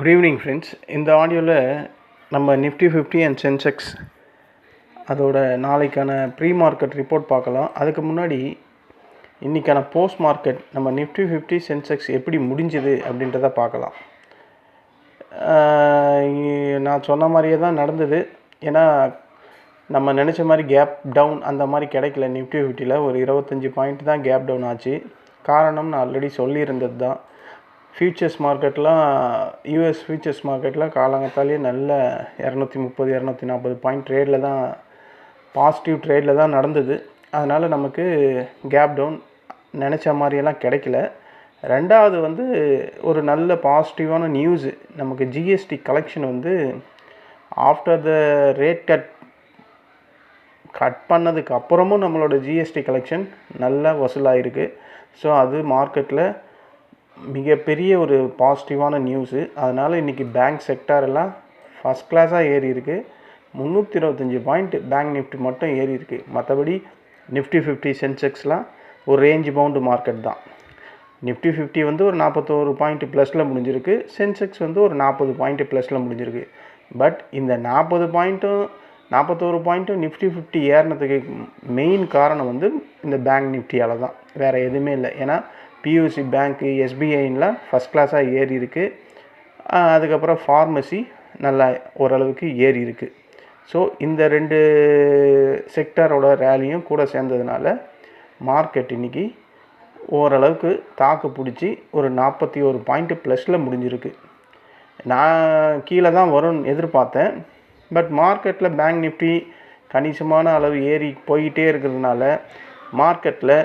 Good evening friends இந்த ஆடியோவில் நம்ம நிஃப்டி ஃபிஃப்டி அண்ட் சென்செக்ஸ் அதோட நாளைக்கான ப்ரீ மார்க்கெட் ரிப்போர்ட் பார்க்கலாம். அதுக்கு முன்னாடி இன்றைக்கான போஸ்ட் மார்க்கெட் நம்ம நிஃப்டி ஃபிஃப்டி சென்செக்ஸ் எப்படி முடிஞ்சுது அப்படின்றத பார்க்கலாம். நான் சொன்ன மாதிரியே தான் நடந்தது. ஏன்னா நம்ம நினச்ச மாதிரி கேப் டவுன் அந்த மாதிரி கிடைக்கல நிஃப்டி ஃபிஃப்டியில் ஒரு இருபத்தஞ்சி பாயிண்ட் தான் கேப் டவுன் ஆச்சு. காரணம் நான் ஆல்ரெடி சொல்லியிருந்தது தான். ஃபியூச்சர்ஸ் மார்க்கெட்லாம் யூஎஸ் ஃபியூச்சர்ஸ் மார்க்கெட்டில் காலங்கத்தாலேயே நல்ல இரநூத்தி முப்பது இரநூத்தி நாற்பது பாயிண்ட் ட்ரேடில் தான் பாசிட்டிவ் ட்ரேடில் தான் நடந்தது. அதனால் நமக்கு கேப் டவுன் நினச்ச மாதிரியெல்லாம் கிடைக்கல. ரெண்டாவது வந்து ஒரு நல்ல பாசிட்டிவான நியூஸு நமக்கு ஜிஎஸ்டி கலெக்ஷன் வந்து after the rate cut cut பண்ணதுக்கு அப்புறமும் நம்மளோட ஜிஎஸ்டி கலெக்ஷன் நல்லா வசூலாகிருக்கு ஸோ அது மார்க்கெட்டில் மிகப்பெரிய ஒரு பாசிட்டிவான நியூஸு அதனால் இன்றைக்கி பேங்க் செக்டார் எல்லாம் ஃபஸ்ட் கிளாஸாக ஏறி இருக்குது முந்நூற்றி இருபத்தஞ்சி பாயிண்ட் பேங்க் நிஃப்டி மட்டும் ஏறி இருக்கு. மற்றபடி நிஃப்டி ஃபிஃப்டி சென்செக்ஸ்லாம் ஒரு ரேஞ்ச் பவுண்டு மார்க்கெட் தான். நிஃப்டி ஃபிஃப்டி வந்து ஒரு நாற்பத்தோரு பாயிண்ட் ப்ளஸில் முடிஞ்சிருக்கு. சென்செக்ஸ் வந்து ஒரு நாற்பது பாயிண்ட் ப்ளஸில் முடிஞ்சிருக்கு. பட் இந்த நாற்பது பாயிண்ட்டும் நாற்பத்தோரு பாயிண்ட்டும் நிஃப்டி ஃபிஃப்டி ஏறினதுக்கு மெயின் காரணம் வந்து இந்த பேங்க் நிஃப்டியால் தான். வேறு எதுவுமே இல்லை. ஏன்னா பியூசி பேங்க்கு எஸ்பிஐன்லாம் ஃபஸ்ட் கிளாஸாக ஏறி இருக்குது அதுக்கப்புறம் ஃபார்மசி நல்லா ஓரளவுக்கு ஏறி இருக்குது ஸோ இந்த ரெண்டு செக்டரோட ரேலியும் கூட சேர்ந்ததுனால மார்க்கெட் இன்னைக்கு ஓரளவுக்கு தாக்கு பிடிச்சி ஒரு நாற்பத்தி ஒரு பாயிண்ட்டு ப்ளஸில் முடிஞ்சிருக்கு. நான் கீழே தான் வரும்னு எதிர்பார்த்தேன். பட் மார்க்கெட்டில் பேங்க் நிஃப்டி கணிசமான அளவு ஏறி போயிட்டே இருக்கிறதுனால மார்க்கெட்டில்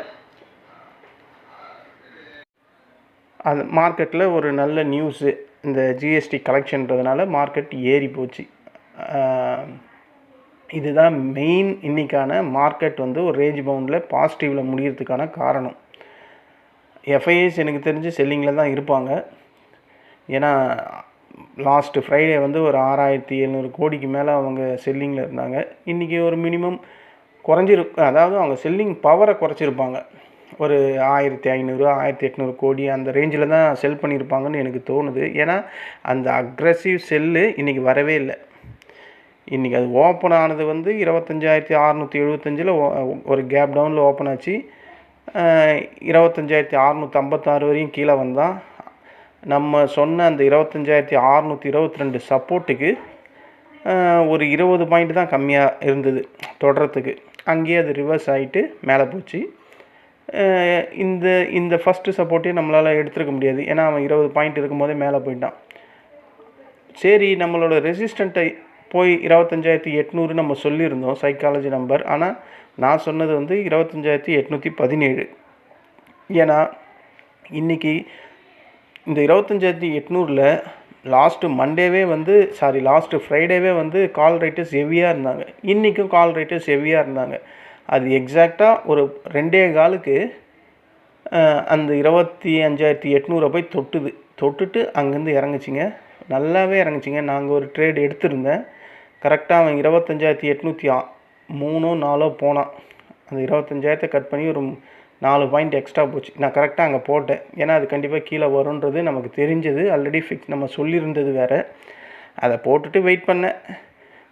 அந்த மார்க்கெட்டில் ஒரு நல்ல நியூஸு இந்த ஜிஎஸ்டி கலெக்ஷன்றதுனால மார்க்கெட் ஏறி போச்சு. இதுதான் மெயின் இன்னைக்கான மார்க்கெட் வந்து ஒரு ரேஞ்ச் பவுண்டில் பாசிட்டிவில் முடியறதுக்கான காரணம். எஃப்ஐஎஸ் எனக்கு தெரிஞ்சு செல்லிங்கில் தான் இருப்பாங்க. ஏன்னா லாஸ்ட்டு ஃப்ரைடே வந்து ஒரு ஆறாயிரத்தி எழுநூறு கோடிக்கு மேலே அவங்க செல்லிங்கில் இருந்தாங்க. இன்றைக்கி ஒரு மினிமம் குறைஞ்சிரு அதாவது அவங்க செல்லிங் பவரை குறைச்சிருப்பாங்க. ஒரு ஆயிரத்தி ஐநூறு ஆயிரத்தி எட்நூறு கோடி அந்த ரேஞ்சில் தான் செல் பண்ணியிருப்பாங்கன்னு எனக்கு தோணுது. ஏன்னா அந்த அக்ரஸிவ் செல்லு இன்றைக்கி வரவே இல்லை. இன்றைக்கி அது ஓப்பன் ஆனது வந்து இருபத்தஞ்சாயிரத்தி அறநூற்றி எழுபத்தஞ்சில் ஒரு கேப் டவுனில் ஓப்பன் ஆச்சு. இருபத்தஞ்சாயிரத்தி அறநூற்றி ஐம்பத்தாறு வரையும் கீழே வந்தால் நம்ம சொன்ன அந்த இருபத்தஞ்சாயிரத்தி அறநூற்றி இருபத்தி ரெண்டு சப்போர்ட்டுக்கு ஒரு இருபது பாயிண்ட் தான் கம்மியாக இருந்தது. தொடரத்துக்கு அங்கேயே அது ரிவர்ஸ் ஆகிட்டு மேலே போச்சு. இந்த இந்த ஃபஸ்ட்டு சப்போர்ட்டையும் நம்மளால் எடுத்துருக்க முடியாது. ஏன்னா அவன் இருபது பாயிண்ட் இருக்கும்போதே மேலே போயிட்டான். சரி நம்மளோட ரெசிஸ்டண்ட்டை போய் இருபத்தஞ்சாயிரத்தி எட்நூறு நம்ம சொல்லியிருந்தோம் சைக்காலஜி நம்பர் ஆனால் நான் சொன்னது வந்து இருபத்தஞ்சாயிரத்தி எட்நூற்றி பதினேழு. ஏன்னா இன்றைக்கி இந்த இருபத்தஞ்சாயிரத்தி எட்நூறில் லாஸ்ட்டு மண்டேவே வந்து சாரி லாஸ்ட்டு ஃப்ரைடேவே வந்து கால் ரைட்டர்ஸ் ஹெவியாக இருந்தாங்க. இன்றைக்கும் கால் ரைட்டர்ஸ் ஹெவியாக இருந்தாங்க. அது எக்ஸாக்டாக ஒரு ரெண்டே காலுக்கு அந்த இருபத்தி அஞ்சாயிரத்தி எட்நூறை போய் தொட்டுது. தொட்டுட்டு அங்கேருந்து இறங்குச்சிங்க. நல்லாவே இறங்குச்சிங்க. நாங்கள் ஒரு ட்ரேட் எடுத்திருந்தேன். கரெக்டாக அவன் இருபத்தஞ்சாயிரத்தி எட்நூற்றி மூணோ நாலோ போனான். அந்த இருபத்தஞ்சாயிரத்தை கட் பண்ணி ஒரு நாலு பாயிண்ட் எக்ஸ்ட்ரா போச்சு. நான் கரெக்டாக அங்கே போட்டேன். ஏன்னா அது கண்டிப்பாக கீழே வரும்ன்றது நமக்கு தெரிஞ்சது. ஆல்ரெடி ஃபிக்ஸ் நம்ம சொல்லியிருந்தது வேறு. அதை போட்டுட்டு வெயிட் பண்ணேன்.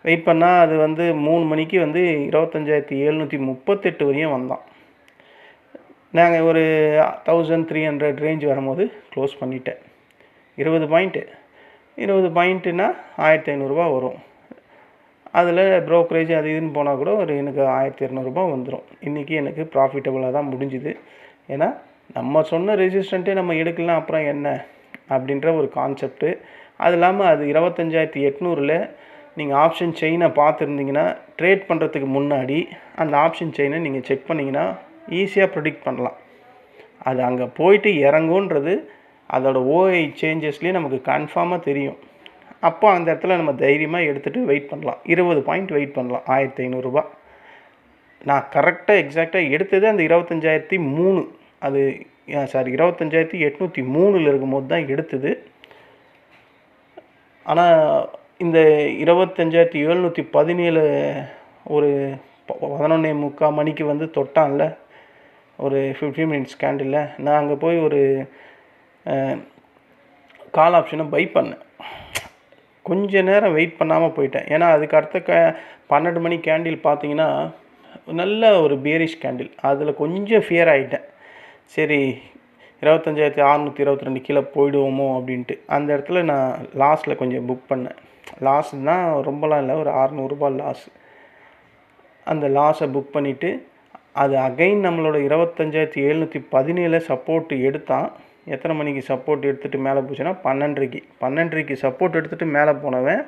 வெயிட் பண்ணால் அது வந்து மூணு மணிக்கு வந்து இருபத்தஞ்சாயிரத்தி எழுநூற்றி முப்பத்தெட்டு வரையும் வந்தான். நாங்கள் ஒரு தௌசண்ட் த்ரீ ஹண்ட்ரட் ரேஞ்ச் வரும்போது க்ளோஸ் பண்ணிட்டேன். இருபது பாயிண்ட்டு இருபது பாயிண்ட்டுனா ஆயிரத்தி ஐநூறுரூவா வரும். அதில் ப்ரோக்கரேஜ் அது இதுன்னு போனால் கூட ஒரு எனக்கு ஆயிரத்தி இரநூறுபா வந்துடும் இன்றைக்கி எனக்கு ப்ராஃபிட்டபுளாக தான் முடிஞ்சுது. ஏன்னா நம்ம சொன்ன ரெசிஸ்டண்ட்டே நம்ம எடுக்கலாம் அப்புறம் என்ன? அப்படின்ற ஒரு கான்செப்ட்டு அது இல்லாமல் அது இருபத்தஞ்சாயிரத்தி எட்நூறில் நீங்கள் ஆப்ஷன் செயினை பார்த்துருந்தீங்கன்னா ட்ரேட் பண்ணுறதுக்கு முன்னாடி அந்த ஆப்ஷன் செயினை நீங்கள் செக் பண்ணிங்கன்னா ஈஸியாக ப்ரிடிக்ட் பண்ணலாம். அது அங்கே போயிட்டு இறங்குன்றது அதோட ஓஐ சேஞ்சஸ்லேயே நமக்கு கன்ஃபார்மாக தெரியும். அப்போ அந்த இடத்துல நம்ம தைரியமாக எடுத்துகிட்டு வெயிட் பண்ணலாம். இருபது பாயிண்ட் வெயிட் பண்ணலாம். ஆயிரத்தி ஐநூறுரூபா நான் கரெக்டாக எக்ஸாக்டாக எடுத்தது அந்த இருபத்தஞ்சாயிரத்தி மூணு. அது சாரி இருபத்தஞ்சாயிரத்தி எட்நூற்றி மூணில் இருக்கும்போது தான் எடுத்தது. ஆனால் இந்த இருபத்தஞ்சாயிரத்தி ஏழ்நூற்றி பதினேழு ஒரு ப- பதினொன்னே முக்கால் மணிக்கு வந்து தொட்டான்ல. ஒரு ஃபிஃப்டீன் மினிட்ஸ் கேண்டில் நான் அங்கே போய் ஒரு கால் ஆப்ஷனை பை பண்ணேன். கொஞ்ச நேரம் வெயிட் பண்ணாமல் போயிட்டேன். ஏன்னா அதுக்கு அடுத்த க பன்னெண்டு மணி கேண்டில் பார்த்தீங்கன்னா நல்ல ஒரு பேரிஷ் கேண்டில் அதில் கொஞ்சம் ஃபியர் ஆகிட்டேன் சரி இருபத்தஞ்சாயிரத்தி அறநூற்றி இருபத்தி ரெண்டு கீழே போயிடுவோமோ அப்படின்ட்டு. அந்த இடத்துல நான் லாஸ்ட்டில் கொஞ்சம் புக் பண்ணேன். லாஸ்னால் ரொம்பலாம் இல்லை ஒரு அறநூறுபா லாஸ் அந்த லாஸை புக் பண்ணிவிட்டு அது அகைன் நம்மளோட இருபத்தஞ்சாயிரத்தி எழுநூற்றி பதினேழு சப்போர்ட் எடுத்தான் எத்தனை மணிக்கு சப்போர்ட் எடுத்துகிட்டு மேலே போச்சுன்னா பன்னெண்டரைக்கு. பன்னெண்டரைக்கு சப்போர்ட் எடுத்துகிட்டு மேலே போனவன்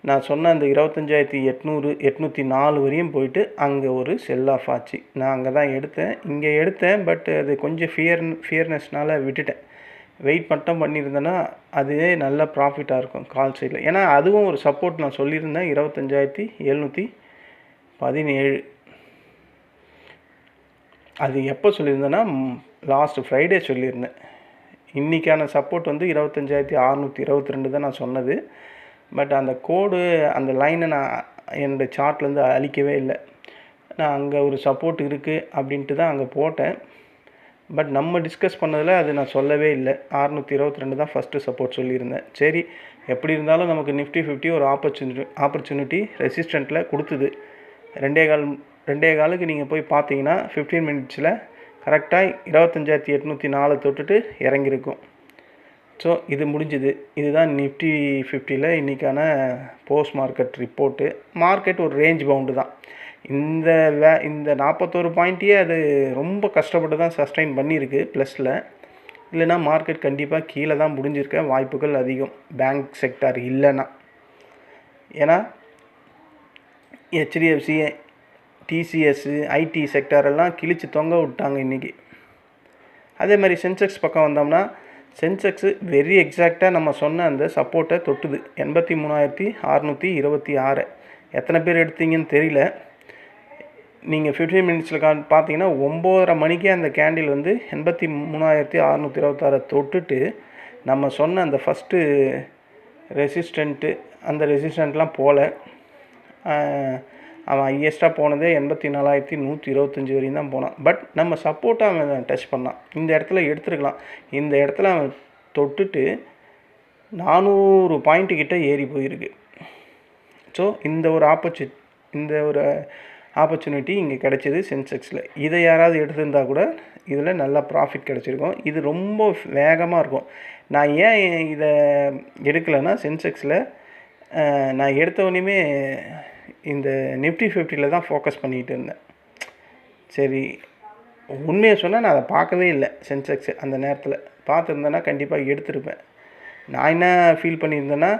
நான் சொன்ன அந்த இருபத்தஞ்சாயிரத்தி எட்நூறு எட்நூற்றி நாலு வரையும் போயிட்டு அங்கே ஒரு செல் ஆஃப் ஆச்சு. நான் அங்கே தான் எடுத்தேன். இங்கே எடுத்தேன் பட் அது கொஞ்சம் ஃபியர் ஃபியர்னஸ்னால் விட்டுட்டேன். வெயிட் மட்டும் பண்ணியிருந்தேன்னா அதுவே நல்ல ப்ராஃபிட்டாக இருக்கும் கால் சைடில் ஏன்னா அதுவும் ஒரு சப்போர்ட் நான் சொல்லியிருந்தேன். இருபத்தஞ்சாயிரத்தி எழுநூற்றி பதினேழு. அது எப்போ சொல்லியிருந்தேன்னா லாஸ்ட் ஃப்ரைடே சொல்லியிருந்தேன். இன்றைக்கான சப்போர்ட் வந்து இருபத்தஞ்சாயிரத்தி அறநூற்றி இருபத்தி ரெண்டு தான் நான் சொன்னது. பட் அந்த கோடு அந்த லைனை நான் என்னோடய சார்ட்லேருந்து அழிக்கவே இல்லை. நான் அங்கே ஒரு சப்போர்ட் இருக்குது அப்படின்ட்டு தான் அங்கே போட்டேன். பட் நம்ம டிஸ்கஸ் பண்ணதில் அது நான் சொல்லவே இல்லை. அறநூற்றி இருபத்தி ரெண்டு தான் ஃபஸ்ட்டு சப்போர்ட் சொல்லியிருந்தேன். சரி எப்படி இருந்தாலும் நமக்கு நிஃப்டி ஃபிஃப்டி ஒரு ஆப்பர்ச்சுனிட்டி ஆப்பர்ச்சுனிட்டி ரெசிஸ்டண்ட்டில் கொடுத்துது. ரெண்டே கால் ரெண்டே காலுக்கு நீங்கள் போய் பார்த்தீங்கன்னா ஃபிஃப்டீன் மினிட்ஸில் கரெக்டாக இருபத்தஞ்சாயிரத்தி எட்நூற்றி நாலு தொட்டுட்டு இறங்கியிருக்கும். ஸோ இது முடிஞ்சுது. இதுதான் நிஃப்டி ஃபிஃப்டியில் இன்றைக்கான போஸ்ட் மார்க்கெட் ரிப்போர்ட்டு மார்க்கெட் ஒரு ரேஞ்ச் பவுண்டு தான். இந்த வே இந்த நாற்பத்தோரு பாயிண்ட்டையே அது ரொம்ப கஷ்டப்பட்டு தான் சஸ்டைன் பண்ணியிருக்கு ப்ளஸில் இல்லைன்னா மார்க்கெட் கண்டிப்பாக கீழே தான் முடிஞ்சிருக்க வாய்ப்புகள் அதிகம் பேங்க் செக்டார் இல்லைன்னா. ஏன்னா ஹெச்டிஎஃப்சி டிசிஎஸ்ஸு ஐடி செக்டாரெல்லாம் கிழிச்சு தொங்க விட்டாங்க இன்றைக்கி அதே மாதிரி சென்செக்ஸ் பக்கம் வந்தோம்னா சென்செக்ஸு வெரி எக்ஸாக்டாக நம்ம சொன்ன அந்த சப்போர்ட்டை தொட்டுது. எண்பத்தி மூணாயிரத்தி அறநூற்றி இருபத்தி ஆறு. எத்தனை பேர் எடுத்தீங்கன்னு தெரியல. நீங்கள் ஃபிஃப்டீன் மினிட்ஸில் கா பார்த்தீங்கன்னா ஒம்போதரை மணிக்கே அந்த கேண்டில் வந்து எண்பத்தி மூணாயிரத்தி அறநூற்றி இருபத்தாறை தொட்டுட்டு நம்ம சொன்ன அந்த ஃபஸ்ட்டு ரெசிஸ்டண்ட்டு அந்த ரெசிஸ்டண்ட்லாம் போகல அவன் ஹையஸ்ட்டாக போனதே எண்பத்தி நாலாயிரத்தி நூற்றி இருபத்தஞ்சி வரையும் தான் போனான். பட் நம்ம சப்போர்ட்டாக அவன் டச் பண்ணான். இந்த இடத்துல எடுத்துருக்கலாம். இந்த இடத்துல அவன் தொட்டுட்டு நானூறு பாயிண்ட்டு கிட்டே ஏறி போயிருக்கு. ஸோ இந்த ஒரு ஆப்பர்ச்சு இந்த ஒரு ஆப்பர்ச்சுனிட்டி இங்கே கிடைச்சிது சென்செக்ஸில் இதை யாராவது எடுத்திருந்தா கூட இதில் நல்லா ப்ராஃபிட் கிடச்சிருக்கும். இது ரொம்ப வேகமாக இருக்கும். நான் ஏன் இதை எடுக்கலைன்னா சென்செக்ஸில் நான் எடுத்தவொடனே இந்த நிஃப்டி ஃபிஃப்டியில் தான் ஃபோக்கஸ் பண்ணிகிட்டு இருந்தேன். சரி உண்மையை சொன்னால் நான் அதை பார்க்கவே இல்லை சென்செக்ஸு அந்த நேரத்தில். பார்த்துருந்தேன்னா கண்டிப்பாக எடுத்திருப்பேன். நான் என்ன ஃபீல் பண்ணியிருந்தேன்னா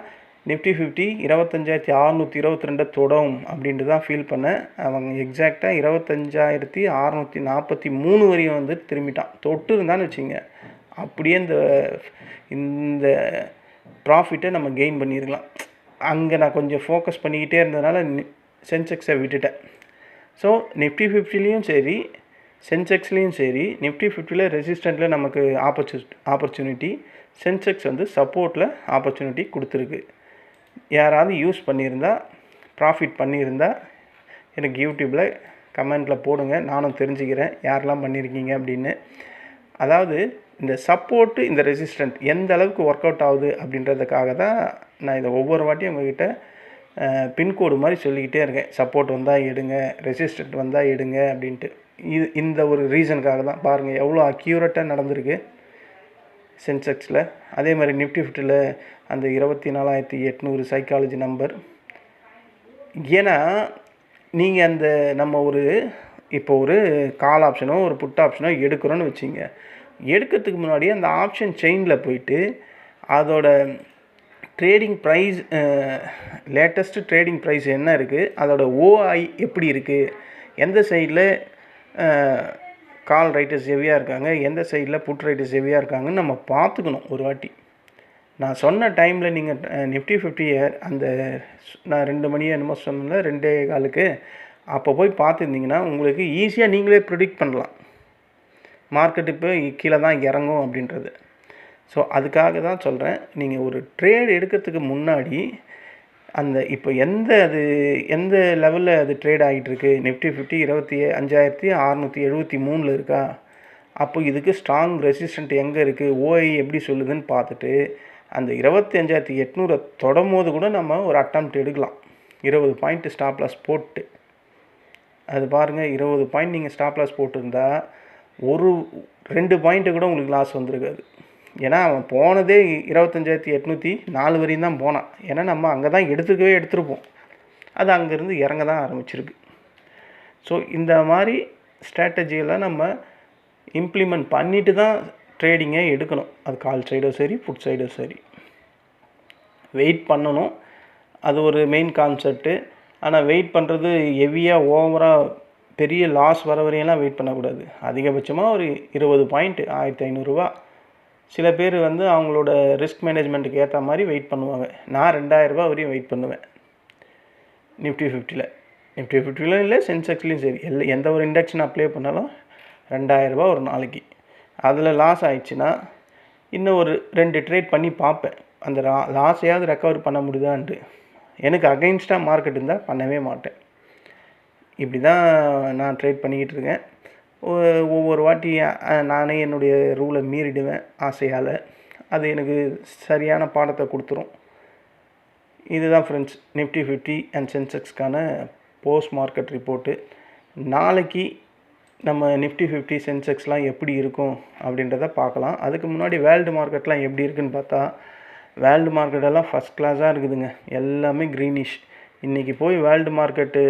நிஃப்டி ஃபிஃப்டி இருபத்தஞ்சாயிரத்தி அறநூற்றி இருபத்தி ரெண்டை தொடும் அப்படின்ட்டு தான் ஃபீல் பண்ணேன். அவங்க எக்ஸாக்டாக இருபத்தஞ்சாயிரத்தி அறநூற்றி நாற்பத்தி மூணு வரையும் வந்து திரும்பிட்டான். தொட்டு இருந்தான்னு வச்சுங்க அப்படியே இந்த இந்த ப்ராஃபிட்டை நம்ம கெயின் பண்ணியிருக்கலாம் அங்கே நான் கொஞ்சம் ஃபோக்கஸ் பண்ணிக்கிட்டே இருந்ததுனால சென்செக்ஸை விட்டுட்டேன். ஸோ நிஃப்டி ஃபிஃப்டிலையும் சரி சென்செக்ஸ்லேயும் சரி நிஃப்டி ஃபிஃப்டியில் ரெசிஸ்டண்ட்டில் நமக்கு ஆப்பர்ச்சு ஆப்பர்ச்சுனிட்டி சென்செக்ஸ் வந்து சப்போர்ட்டில் ஆப்பர்ச்சுனிட்டி கொடுத்துருக்கு. யாராவது யூஸ் பண்ணியிருந்தா ப்ராஃபிட் பண்ணியிருந்தா எனக்கு யூடியூப்பில் கமெண்ட்டில் போடுங்க. நானும் தெரிஞ்சுக்கிறேன். யாரெல்லாம் பண்ணியிருக்கீங்க அப்படின்னு. அதாவது இந்த சப்போர்ட்டு இந்த ரெசிஸ்டண்ட் எந்த அளவுக்கு ஒர்க் அவுட் ஆகுது அப்படின்றதுக்காக தான் நான் இதை ஒவ்வொரு வாட்டியும் உங்ககிட்ட பின்கோடு மாதிரி சொல்லிக்கிட்டே இருக்கேன். சப்போர்ட் வந்தால் எடுங்க ரெசிஸ்டன்ட் வந்தால் எடுங்க அப்படின்ட்டு. இது இந்த ஒரு ரீசனுக்காக தான். பாருங்கள் எவ்வளோ அக்யூரேட்டாக நடந்திருக்கு. சென்செக்ஸில் அதே மாதிரி நிஃப்டி ஃபிஃப்டியில் அந்த இருபத்தி நாலாயிரத்தி எட்நூறு சைக்காலஜி நம்பர் ஏன்னா நீங்கள் அந்த நம்ம ஒரு இப்போ ஒரு கால் ஆப்ஷனோ ஒரு புட் ஆப்ஷனோ எடுக்கிறோன்னு வச்சிங்க. எடுக்கிறதுக்கு முன்னாடி அந்த ஆப்ஷன் செயினில் போயிட்டு அதோட trading price latest trading price என்ன இருக்குது அதோட ஓஐ எப்படி இருக்குது எந்த சைடில் கால் ரைட்டர்ஸ் ஹெவியாக இருக்காங்க எந்த சைடில் புட் ரைட்டர்ஸ் ஹெவியாக இருக்காங்கன்னு நம்ம பார்த்துக்கணும் ஒரு வாட்டி. நான் சொன்ன டைமில் நீங்கள் நிஃப்டி ஃபிஃப்டி அந்த நான் ரெண்டு மணி என்னமோ சொன்னல ரெண்டே காலுக்கு அப்போ போய் பார்த்துருந்தீங்கன்னா உங்களுக்கு ஈஸியாக நீங்களே ப்ரிடிக்ட் பண்ணலாம். மார்க்கெட் இப்போ கீழே தான் இறங்கும் அப்படின்றது. ஸோ அதுக்காக தான் சொல்கிறேன் நீங்கள் ஒரு ட்ரேட் எடுக்கிறதுக்கு முன்னாடி அந்த இப்போ எந்த அது எந்த லெவலில் அது ட்ரேட் ஆகிட்டுருக்கு நிஃப்டி ஃபிஃப்டி இருபத்தி அஞ்சாயிரத்தி அறநூற்றி எழுபத்தி மூணில் இருக்கா? அப்போ இதுக்கு ஸ்ட்ராங் ரெசிஸ்டண்ட் எங்கே இருக்குது ஓஐ எப்படி சொல்லுதுன்னு பார்த்துட்டு அந்த இருபத்தி அஞ்சாயிரத்தி எட்நூறை தொடும் போது கூட நம்ம ஒரு அட்டம்ப்ட் எடுக்கலாம். இருபது பாயிண்ட்டு ஸ்டாப் லாஸ் போட்டு. அது பாருங்கள் இருபது பாயிண்ட் நீங்கள் ஸ்டாப் லாஸ் போட்டிருந்தா ஒரு ரெண்டு பாயிண்ட்டு கூட உங்களுக்கு லாஸ் வந்திருக்காது. ஏன்னா அவன் போனதே இருபத்தஞ்சாயிரத்தி எட்நூற்றி நாலு வரையும் தான் போனான். ஏன்னா நம்ம அங்கே தான் எடுத்துக்கவே எடுத்திருப்போம். அது அங்கேருந்து இறங்க தான் ஆரம்பிச்சிருக்கு. ஸோ இந்த மாதிரி ஸ்ட்ராட்டஜியெல்லாம் நம்ம இம்ப்ளிமெண்ட் பண்ணிட்டு தான் ட்ரேடிங்கை எடுக்கணும். அது கால் சைடோ சரி ஃபுட் சைடோ சரி. வெயிட் பண்ணணும். அது ஒரு மெயின் கான்செப்ட்டு ஆனால் வெயிட் பண்ணுறது ஹெவியாக ஓவராக பெரிய லாஸ் வர வரையெல்லாம் வெயிட் பண்ணக்கூடாது. அதிகபட்சமாக ஒரு இருபது பாயிண்ட் ஆயிரத்தி ஐநூறுரூவா சில பேர் வந்து அவங்களோட ரிஸ்க் மேனேஜ்மெண்ட்டுக்கு ஏற்ற மாதிரி வெயிட் பண்ணுவாங்க. நான் ரெண்டாயிரரூபா வரையும் வெயிட் பண்ணுவேன். நிஃப்டி ஃபிஃப்டியில் நிஃப்டி ஃபிஃப்டியில் இல்லை சென்செக்ஸ்லேயும் சரி. எல்லா எந்த ஒரு இண்டெக்ஷன் அப்ளை பண்ணாலும் ரெண்டாயிரரூபா ஒரு நாளைக்கு. அதில் லாஸ் ஆயிடுச்சுன்னா இன்னும் ஒரு ரெண்டு ட்ரேட் பண்ணி பார்ப்பேன். அந்த லா லாஸையாவது ரெக்கவர் பண்ண முடியுதான்ட்டு. எனக்கு அகெயின்ஸ்டாக மார்க்கெட் இருந்தால் பண்ணவே மாட்டேன். இப்படி தான் நான் ட்ரேட் பண்ணிக்கிட்டு இருக்கேன். ஒவ்வொரு வாட்டி நானே என்னுடைய ரூலை மீறிடுவேன் ஆசையால். அது எனக்கு சரியான பாடத்தை கொடுத்துரும். இதுதான் ஃப்ரெண்ட்ஸ் நிஃப்டி ஃபிஃப்டி அண்ட் சென்செக்ஸ்க்கான போஸ்ட் மார்க்கெட் ரிப்போர்ட்டு நாளைக்கு நம்ம நிஃப்டி ஃபிஃப்டி சென்செக்ஸ்லாம் எப்படி இருக்கும் அப்படின்றத பார்க்கலாம். அதுக்கு முன்னாடி வேர்ல்டு மார்க்கெட்லாம் எப்படி இருக்குன்னு பார்த்தா வேர்ல்டு மார்க்கெட்டெல்லாம் ஃபஸ்ட் கிளாஸாக இருக்குதுங்க. எல்லாமே க்ரீனிஷ் இன்றைக்கி போய் வேர்ல்டு மார்க்கெட்டு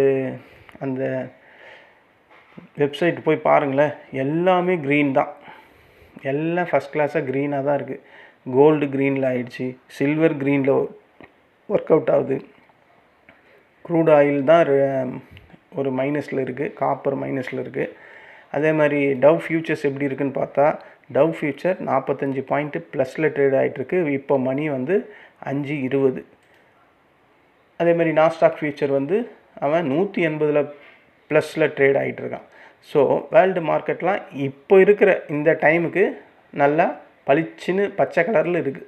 அந்த வெப்சைட் போய் பாருங்களேன். எல்லாமே க்ரீன் தான். எல்லாம் ஃபஸ்ட் கிளாஸாக க்ரீனாக தான் இருக்குது கோல்டு க்ரீனில் ஆயிடுச்சு. சில்வர் க்ரீனில் ஒர்க் அவுட் ஆகுது. க்ரூட் ஆயில் தான் ஒரு மைனஸில் இருக்குது காப்பர் மைனஸில் இருக்குது அதே மாதிரி டவ் ஃபியூச்சர்ஸ் எப்படி இருக்குன்னு பார்த்தா டவ் ஃபியூச்சர் நாற்பத்தஞ்சு பாயிண்ட்டு ப்ளஸில் ட்ரேட் ஆகிட்டுருக்கு இப்போ மணி வந்து அஞ்சு இருபது. அதே மாதிரி நாஸ்டாக் ஃபியூச்சர் வந்து அவன் நூற்றி எண்பதில் ப்ளஸில் ட்ரேட் ஆகிட்டுருக்கான் ஸோ வேர்ல்டு மார்க்கெட்லாம் இப்போ இருக்கிற இந்த டைமுக்கு நல்லா பளிச்சுன்னு பச்சை கலரில் இருக்குது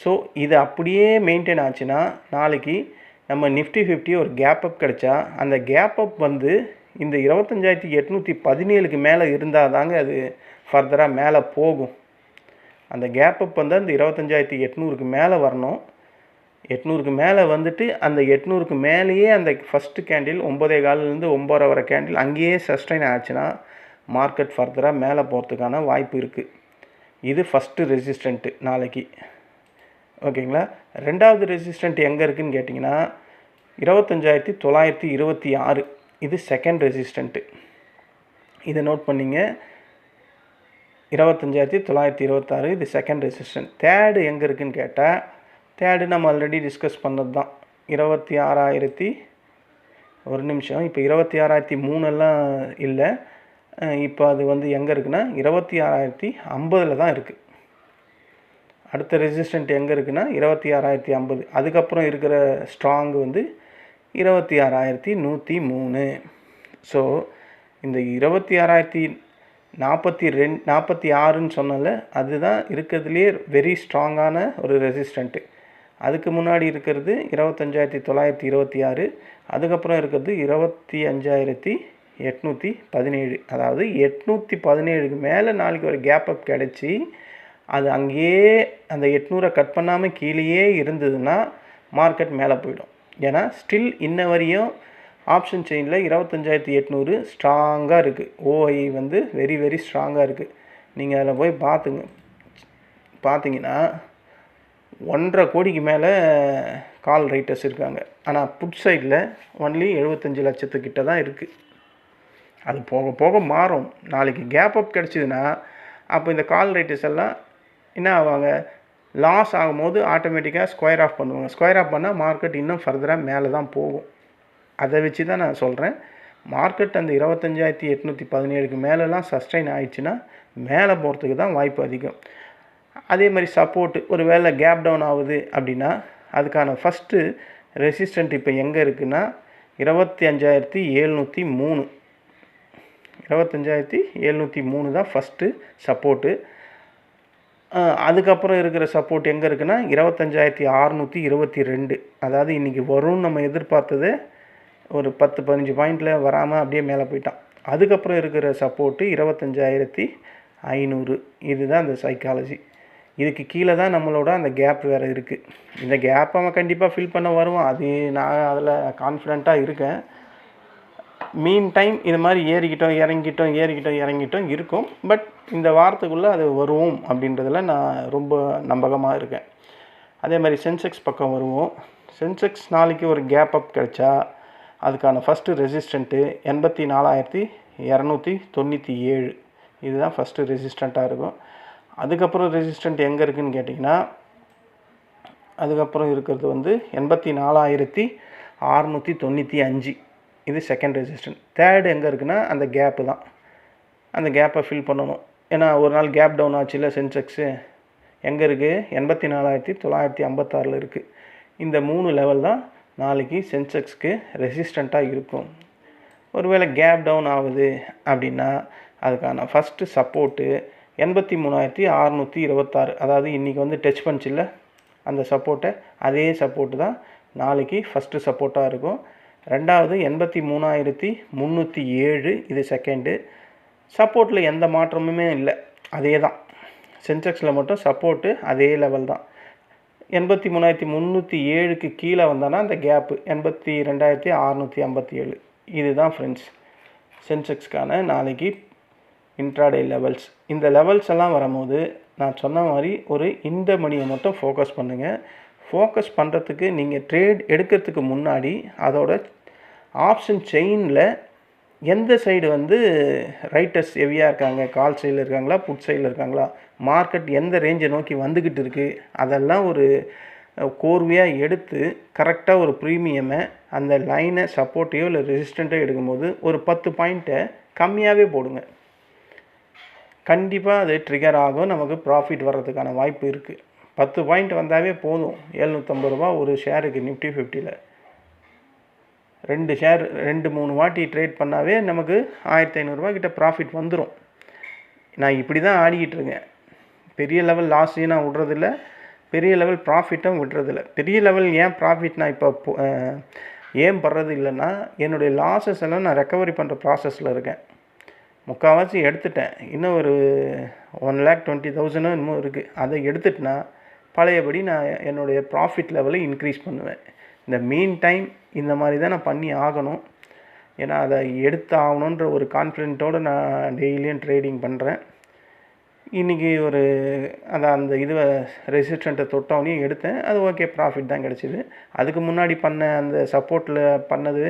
ஸோ இது அப்படியே மெயின்டைன் ஆச்சுன்னா நாளைக்கு நம்ம நிஃப்டி ஃபிஃப்டி ஒரு கேப் அப் கிடச்சா அந்த கேப் அப் வந்து இந்த இருபத்தஞ்சாயிரத்தி எட்நூற்றி பதினேழுக்கு மேலே இருந்தால் தாங்க அது ஃபர்தராக மேலே போகும். அந்த கேப் அப் வந்து அந்த இருபத்தஞ்சாயிரத்தி எட்நூறுக்கு மேலே வரணும். எட்நூறுக்கு மேலே வந்துட்டு அந்த எட்நூறுக்கு மேலேயே அந்த ஃபஸ்ட்டு கேண்டில் ஒம்பதே காலிலேருந்து ஒம்பது வர கேண்டில் அங்கேயே சஸ்டைன் ஆச்சுன்னா மார்க்கெட் ஃபர்தராக மேலே போகிறதுக்கான வாய்ப்பு இருக்குது இது ஃபஸ்ட்டு ரெசிஸ்டண்ட்டு நாளைக்கு. ஓகேங்களா? ரெண்டாவது ரெசிஸ்டண்ட் எங்கே இருக்குதுன்னு கேட்டிங்கன்னா இருபத்தஞ்சாயிரத்தி தொள்ளாயிரத்தி இருபத்தி ஆறு. இது செகண்ட் ரெசிஸ்டண்ட்டு இதை நோட் பண்ணிங்க. இருபத்தஞ்சாயிரத்தி தொள்ளாயிரத்தி இருபத்தாறு இது செகண்ட் ரெசிஸ்டன்ட் தேர்டு எங்கே இருக்குதுன்னு கேட்டால் தேர்டு நம்ம ஆல்ரெடி டிஸ்கஸ் பண்ணது தான் இருபத்தி ஆறாயிரத்தி ஒரு நிமிஷம். இப்போ இருபத்தி ஆறாயிரத்தி மூணெல்லாம் இல்லை. இப்போ அது வந்து எங்கே இருக்குன்னா இருபத்தி ஆறாயிரத்தி ஐம்பதில் தான் இருக்குது அடுத்த ரெசிஸ்டண்ட் எங்கே இருக்குன்னா இருபத்தி ஆறாயிரத்தி ஐம்பது. அதுக்கப்புறம் இருக்கிற ஸ்ட்ராங் வந்து இருபத்தி ஆறாயிரத்தி நூற்றி மூணு. ஸோ இந்த இருபத்தி ஆறாயிரத்தி நாற்பத்தி ரெண் நாற்பத்தி ஆறுன்னு சொன்னல அதுதான் இருக்கிறதுலே வெரி ஸ்ட்ராங்கான ஒரு ரெசிஸ்டண்ட்டு அதுக்கு முன்னாடி இருக்கிறது இருபத்தஞ்சாயிரத்தி தொள்ளாயிரத்தி இருபத்தி ஆறு அதுக்கப்புறம் இருக்கிறது இருபத்தி அஞ்சாயிரத்தி எட்நூற்றி பதினேழு. அதாவது எட்நூற்றி பதினேழுக்கு மேலே நாளைக்கு ஒரு கேப் அப் கிடச்சி அது அங்கேயே அந்த எட்நூறை கட் பண்ணாமல் கீழேயே இருந்ததுன்னா மார்க்கெட் மேலே போயிடும். ஏன்னா ஸ்டில் இன்ன வரையும் ஆப்ஷன் செயினில் இருபத்தஞ்சாயிரத்தி எட்நூறு ஸ்ட்ராங்காக இருக்குது ஓஐ வந்து வெரி வெரி ஸ்ட்ராங்காக இருக்குது நீங்கள் அதில் போய் பார்த்துங்க பார்த்தீங்கன்னா ஒன்றரை கோடிக்கு மேலே கால் ரைட்டர்ஸ் இருக்காங்க. ஆனால் புட் சைடில் ஒன்லி எழுபத்தஞ்சு லட்சத்துக்கிட்ட தான் இருக்குது அது போக போக மாறும். நாளைக்கு கேப் அப் கிடச்சிதுன்னா அப்போ இந்த கால் ரைட்டர்ஸ் எல்லாம் என்ன ஆவாங்க? லாஸ் ஆகும்போது ஆட்டோமேட்டிக்காக ஸ்கொயர் ஆஃப் பண்ணுவாங்க. ஸ்கொயர் ஆஃப் பண்ணால் மார்க்கெட் இன்னும் ஃபர்தராக மேலே தான் போகும். அதை வச்சு தான் நான் சொல்கிறேன் மார்க்கெட் அந்த இருபத்தஞ்சாயிரத்தி எட்நூற்றி பதினேழுக்கு மேலெலாம் சஸ்டைன் ஆயிடுச்சுன்னா மேலே போகிறதுக்கு தான் வாய்ப்பு அதிகம். அதே மாதிரி சப்போர்ட்டு ஒரு வேளை கேப் டவுன் ஆகுது அப்படின்னா அதுக்கான ஃபஸ்ட்டு ரெசிஸ்டண்ட் இப்போ எங்கே இருக்குன்னா இருபத்தி அஞ்சாயிரத்தி எழுநூற்றி மூணு. இருபத்தஞ்சாயிரத்தி எழுநூற்றி மூணு தான் ஃபஸ்ட்டு சப்போர்ட்டு அதுக்கப்புறம் இருக்கிற சப்போர்ட் எங்கே இருக்குன்னா இருபத்தஞ்சாயிரத்தி அறநூற்றி இருபத்தி ரெண்டு. அதாவது இன்றைக்கி வரும்னு நம்ம எதிர்பார்த்தது ஒரு பத்து பதினஞ்சு பாயிண்டில் வராமல் அப்படியே மேலே போயிட்டான். அதுக்கப்புறம் இருக்கிற சப்போர்ட்டு இருபத்தஞ்சாயிரத்தி ஐநூறு. இதுதான் இந்த சைக்காலஜி இதுக்கு கீழே தான் நம்மளோட அந்த கேப் வேறு இருக்குது இந்த கேப் அவன் கண்டிப்பாக ஃபில் பண்ண வருவான். அது நான் அதில் கான்ஃபிடெண்ட்டாக இருக்கேன். மீன் டைம் இது மாதிரி ஏறிக்கிட்டோம் இறங்கிட்டோம் ஏறிக்கிட்டோம் இறங்கிட்டோம் இருக்கும். பட் இந்த வாரத்துக்குள்ளே அது வருவோம் அப்படின்றதுல நான் ரொம்ப நம்பகமாக இருக்கேன். அதே மாதிரி சென்செக்ஸ் பக்கம் வருவோம். சென்செக்ஸ் நாளைக்கு ஒரு கேப் அப் கிடைச்சா அதுக்கான ஃபஸ்ட்டு ரெசிஸ்டண்ட்டு எண்பத்தி நாலாயிரத்தி இரநூத்தி தொண்ணூற்றி ஏழு. இதுதான் ஃபஸ்ட்டு ரெசிஸ்டண்ட்டாக இருக்கும். அதுக்கப்புறம் ரெசிஸ்டண்ட் எங்கே இருக்குதுன்னு கேட்டிங்கன்னா அதுக்கப்புறம் இருக்கிறது வந்து எண்பத்தி நாலாயிரத்தி அறநூற்றி தொண்ணூற்றி அஞ்சு. இது செகண்ட் ரெசிஸ்டன்ட் தேர்டு எங்கே இருக்குன்னா அந்த கேப்பு தான். அந்த கேப்பை ஃபில் பண்ணணும். ஏன்னா ஒரு நாள் கேப் டவுன் ஆச்சுல்ல சென்செக்ஸு எங்கே இருக்குது எண்பத்தி நாலாயிரத்தி தொள்ளாயிரத்தி ஐம்பத்தாறில் இருக்குது இந்த மூணு லெவல் தான் நாளைக்கு சென்செக்ஸ்க்கு ரெசிஸ்டண்ட்டாக இருக்கும். ஒருவேளை கேப் டவுன் ஆகுது அப்படின்னா அதுக்கான ஃபஸ்ட்டு சப்போர்ட்டு எண்பத்தி மூணாயிரத்தி அறநூற்றி இருபத்தாறு. அதாவது இன்றைக்கி வந்து டச் பண்ணிச்சில்ல அந்த சப்போர்ட்டை அதே சப்போர்ட்டு தான் நாளைக்கு ஃபஸ்ட்டு சப்போர்ட்டாக இருக்கும். ரெண்டாவது எண்பத்தி மூணாயிரத்தி முந்நூற்றி ஏழு இது செகண்டு சப்போர்ட்டில் எந்த மாற்றமுமே இல்லை. அதே தான் சென்செக்ஸில் மட்டும் சப்போர்ட்டு அதே லெவல் தான். எண்பத்தி மூணாயிரத்தி முந்நூற்றி ஏழுக்கு கீழே வந்தோன்னா அந்த கேப்பு எண்பத்தி ரெண்டாயிரத்தி அறநூற்றி ஐம்பத்தி ஏழு இதுதான் ஃப்ரெண்ட்ஸ் சென்செக்ஸ்க்கான நாளைக்கு இன்ட்ராடே லெவல்ஸ் இந்த லெவல்ஸ் எல்லாம் வரும்போது நான் சொன்ன மாதிரி ஒரு இந்த மணியை மட்டும் ஃபோக்கஸ் பண்ணுங்கள் ஃபோக்கஸ் பண்ணுறதுக்கு நீங்கள் ட்ரேட் எடுக்கிறதுக்கு முன்னாடி அதோட ஆப்ஷன் செயினில் எந்த சைடு வந்து ரைட்டர்ஸ் ஹெவியாக இருக்காங்க கால் சைடில் இருக்காங்களா புட் சைடில் இருக்காங்களா மார்க்கெட் எந்த ரேஞ்சை நோக்கி வந்துக்கிட்டு இருக்குது அதெல்லாம் ஒரு கோர்வையாக எடுத்து கரெக்டாக ஒரு ப்ரீமியமை அந்த லைனை சப்போர்ட்டையோ இல்லை ரெசிஸ்டண்ட்டோ எடுக்கும்போது ஒரு பத்து பாயிண்ட்டை கம்மியாகவே போடுங்க. கண்டிப்பாக அது ட்ரிகர் ஆகும் நமக்கு ப்ராஃபிட் வர்றதுக்கான வாய்ப்பு இருக்குது பத்து பாயிண்ட் வந்தாவே போதும். ஏழ்நூற்றம்பது ரூபா ஒரு ஷேருக்கு நிஃப்டி ஃபிஃப்டியில் ரெண்டு ஷேர் ரெண்டு மூணு வாட்டி ட்ரேட் பண்ணாவே நமக்கு ஆயிரத்தி ஐநூறுரூவா கிட்ட ப்ராஃபிட் வந்துடும் நான் இப்படி தான் ஆடிக்கிட்டு இருக்கேன். பெரிய லெவல் லாஸையும் நான் விடுறதில்ல. பெரிய லெவல் ப்ராஃபிட்டும் விடுறதில்ல. பெரிய லெவல் ஏன் ப்ராஃபிட் நான் இப்போ ஏன் படுறது இல்லைன்னா என்னுடைய லாஸஸ் எல்லாம் நான் ரெக்கவரி பண்ணுற ப்ராசஸில் இருக்கேன். முக்கால்வாசி எடுத்துட்டேன். இன்னும் ஒரு ஒன் லேக் டுவெண்ட்டி தௌசண்டும் இன்னும் இருக்குது அதை எடுத்துட்டுனா பழையபடி நான் என்னுடைய ப்ராஃபிட் லெவலை இன்க்ரீஸ் பண்ணுவேன். இந்த மீன் டைம் இந்த மாதிரி தான் நான் பண்ணி ஆகணும். ஏன்னா அதை எடுத்து ஆகணுன்ற ஒரு கான்ஃபிடென்ட்டோடு நான் டெய்லியும் ட்ரேடிங் பண்ணுறேன் இன்றைக்கி ஒரு அதை அந்த இதுவை ரெசிஸ்டண்ட்டை தொட்டவனையும் எடுத்தேன். அது ஓகே ப்ராஃபிட் தான் கிடச்சிது. அதுக்கு முன்னாடி பண்ண அந்த சப்போர்ட்டில் பண்ணது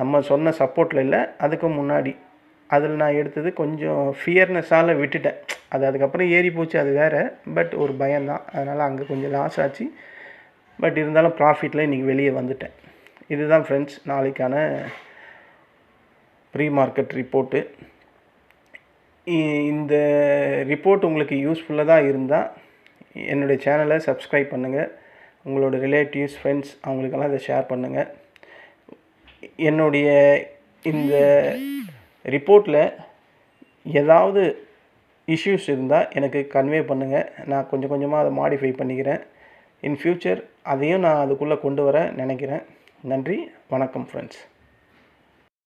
நம்ம சொன்ன சப்போர்ட்டில் இல்லை அதுக்கு முன்னாடி அதில் நான் எடுத்தது கொஞ்சம் ஃபியர்னஸால் விட்டுட்டேன். அது அதுக்கப்புறம் ஏறி போச்சு அது வேறு. பட் ஒரு பயம்தான். அதனால் அங்கே கொஞ்சம் லாஸ் ஆச்சு. பட் இருந்தாலும் ப்ராஃபிட்டில் இன்றைக்கி வெளியே வந்துட்டேன். இதுதான் ஃப்ரெண்ட்ஸ் நாளைக்கான ப்ரீ மார்க்கெட் ரிப்போர்ட்டு இந்த ரிப்போர்ட் உங்களுக்கு யூஸ்ஃபுல்லாக தான் இருந்தால் என்னுடைய சேனலை சப்ஸ்கிரைப் பண்ணுங்கள் உங்களோட ரிலேட்டிவ்ஸ் ஃப்ரெண்ட்ஸ் அவங்களுக்கெல்லாம் இதை ஷேர் பண்ணுங்கள் என்னுடைய இந்த ரிப்போர்ட்டில் ஏதாவது இஷ்யூஸ் இருந்தால் எனக்கு கன்வே பண்ணுங்கள் நான் கொஞ்சம் கொஞ்சமாக அதை மாடிஃபை பண்ணிக்கிறேன். இன் ஃப்யூச்சர் அதையும் நான் அதுக்குள்ளே கொண்டு வர நினைக்கிறேன். நன்றி வணக்கம் ஃப்ரெண்ட்ஸ்